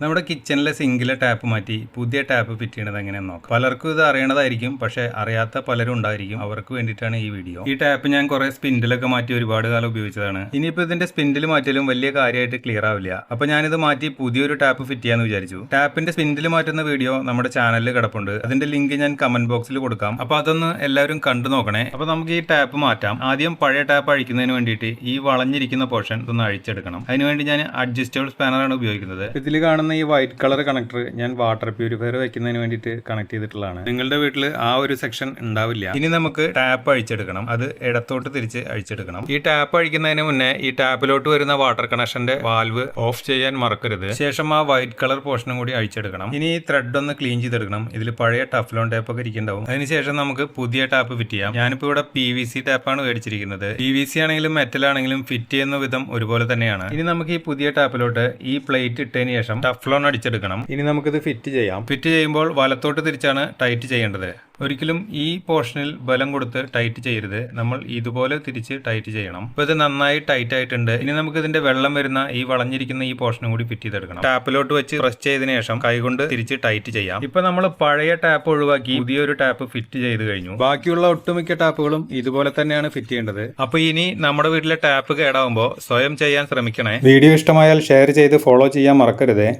നമ്മുടെ കിച്ചണിലെ സിങ്കിലെ ടാപ്പ് മാറ്റി പുതിയ ടാപ്പ് ഫിറ്റ് ചെയ്യണത് എങ്ങനെയാണെന്ന് നോക്കാം. പലർക്കും ഇത് അറിയണതായിരിക്കും പക്ഷെ അറിയാത്ത പലരും ഉണ്ടായിരിക്കും. അവർക്ക് വേണ്ടിയിട്ടാണ് ഈ വീഡിയോ ഈ ടാപ്പ് ഞാൻ കുറെ സ്പിൻഡിലൊക്കെ മാറ്റി ഒരുപാട് കാലം ഉപയോഗിച്ചതാണ്. ഇനിയിപ്പോൾ ഇതിന്റെ സ്പിൻഡിൽ മാറ്റിയാലും വലിയ കാര്യമായിട്ട് ക്ലിയർ ആവില്ല. അപ്പൊ ഞാനിത് മാറ്റി പുതിയൊരു ടാപ്പ് ഫിറ്റ് ചെയ്യാന്ന് വിചാരിച്ചു. ടാപ്പിന്റെ സ്പിൻഡിൽ മാറ്റുന്ന വീഡിയോ നമ്മുടെ ചാനലിൽ കിടപ്പുണ്ട്. അതിന്റെ ലിങ്ക് ഞാൻ കമന്റ് ബോക്സിൽ കൊടുക്കാം. അപ്പൊ അതൊന്ന് എല്ലാവരും കണ്ടു നോക്കണേ. അപ്പൊ നമുക്ക് ഈ ടാപ്പ് മാറ്റാം. ആദ്യം പഴയ ടാപ്പ് അഴിക്കുന്നതിന് വേണ്ടിയിട്ട് ഈ വളഞ്ഞിരിക്കുന്ന പോർഷൻ ഒന്ന് അഴിച്ചെടുക്കണം. അതിനുവേണ്ടി ഞാൻ അഡ്ജസ്റ്റബിൾ സ്പാനറാണ് ഉപയോഗിക്കുന്നത്. ഇതിൽ കാണുന്ന ഈ വൈറ്റ് കളർ കണക്ടർ ഞാൻ വാട്ടർ പ്യൂരിഫയർ വെക്കുന്നതിന് വേണ്ടിയിട്ട് കണക്ട് ചെയ്തിട്ടുള്ളതാണ്. നിങ്ങളുടെ വീട്ടിൽ ആ ഒരു സെക്ഷൻ ഉണ്ടാവില്ല. ഇനി നമുക്ക് ടാപ്പ് അഴിച്ചെടുക്കണം. അത് ഇടത്തോട്ട് തിരിച്ച് അഴിച്ചെടുക്കണം. ഈ ടാപ്പ് അഴിക്കുന്നതിന് മുന്നേ ഈ ടാപ്പിലോട്ട് വരുന്ന വാട്ടർ കണക്ഷന്റെ വാൽവ് ഓഫ് ചെയ്യാൻ മറക്കരുത്. ശേഷം ആ വൈറ്റ് കളർ പോർഷനും കൂടി അഴിച്ചെടുക്കണം. ഇനി ഈ ത്രെഡ് ഒന്ന് ക്ലീൻ ചെയ്തെടുക്കണം. ഇതിൽ പഴയ ടഫ്ലോൺ ടാപ്പ് ഒക്കെ ഇരിക്കുന്നുണ്ടാവും. അതിനുശേഷം നമുക്ക് പുതിയ ടാപ്പ് ഫിറ്റ് ചെയ്യാം. ഞാനിപ്പോൾ ഇവിടെ പി വി സി ടാപ്പാണ് മേടിച്ചിരിക്കുന്നത്. പി വി സി ആണെങ്കിലും മെറ്റൽ ആണെങ്കിലും ഫിറ്റ് ചെയ്യുന്ന വിധം ഒരുപോലെ തന്നെയാണ്. ഇനി നമുക്ക് ഈ പുതിയ ടാപ്പിലോട്ട് ഈ പ്ലേറ്റ് ഇട്ടതിന് ശേഷം ടഫ്ലോൺ അടിച്ചെടുക്കണം. ഇനി നമുക്കിത് ഫിറ്റ് ചെയ്യാം. ഫിറ്റ് ചെയ്യുമ്പോൾ വലത്തോട്ട് തിരിച്ചാണ് ടൈറ്റ് ചെയ്യേണ്ടത്. ഒരിക്കലും ഈ പോർഷനിൽ ബലം കൊടുത്ത് ടൈറ്റ് ചെയ്യരുത്. നമ്മൾ ഇതുപോലെ തിരിച്ച് ടൈറ്റ് ചെയ്യണം. ഇപ്പൊ ഇത് നന്നായി ടൈറ്റ് ആയിട്ടുണ്ട്. ഇനി നമുക്ക് ഇതിന്റെ വെള്ളം വരുന്ന ഈ വളഞ്ഞിരിക്കുന്ന ഈ പോർഷനും കൂടി ഫിറ്റ് ചെയ്തെടുക്കണം. ടാപ്പിലോട്ട് വെച്ച് പ്രസ് ചെയ്തതിനു ശേഷം കൈകൊണ്ട് തിരിച്ച് ടൈറ്റ് ചെയ്യാം. ഇപ്പൊ നമ്മൾ പഴയ ടാപ്പ് ഒഴിവാക്കി പുതിയൊരു ടാപ്പ് ഫിറ്റ് ചെയ്ത് കഴിഞ്ഞു. ബാക്കിയുള്ള ഒട്ടുമിക്ക ടാപ്പുകളും ഇതുപോലെ തന്നെയാണ് ഫിറ്റ് ചെയ്യേണ്ടത്. അപ്പൊ ഇനി നമ്മുടെ വീട്ടിലെ ടാപ്പ് കേടാവുമ്പോൾ സ്വയം ചെയ്യാൻ ശ്രമിക്കണേ. വീഡിയോ ഇഷ്ടമായാൽ ഷെയർ ചെയ്ത് ഫോളോ ചെയ്യാൻ മറക്കരുതേ.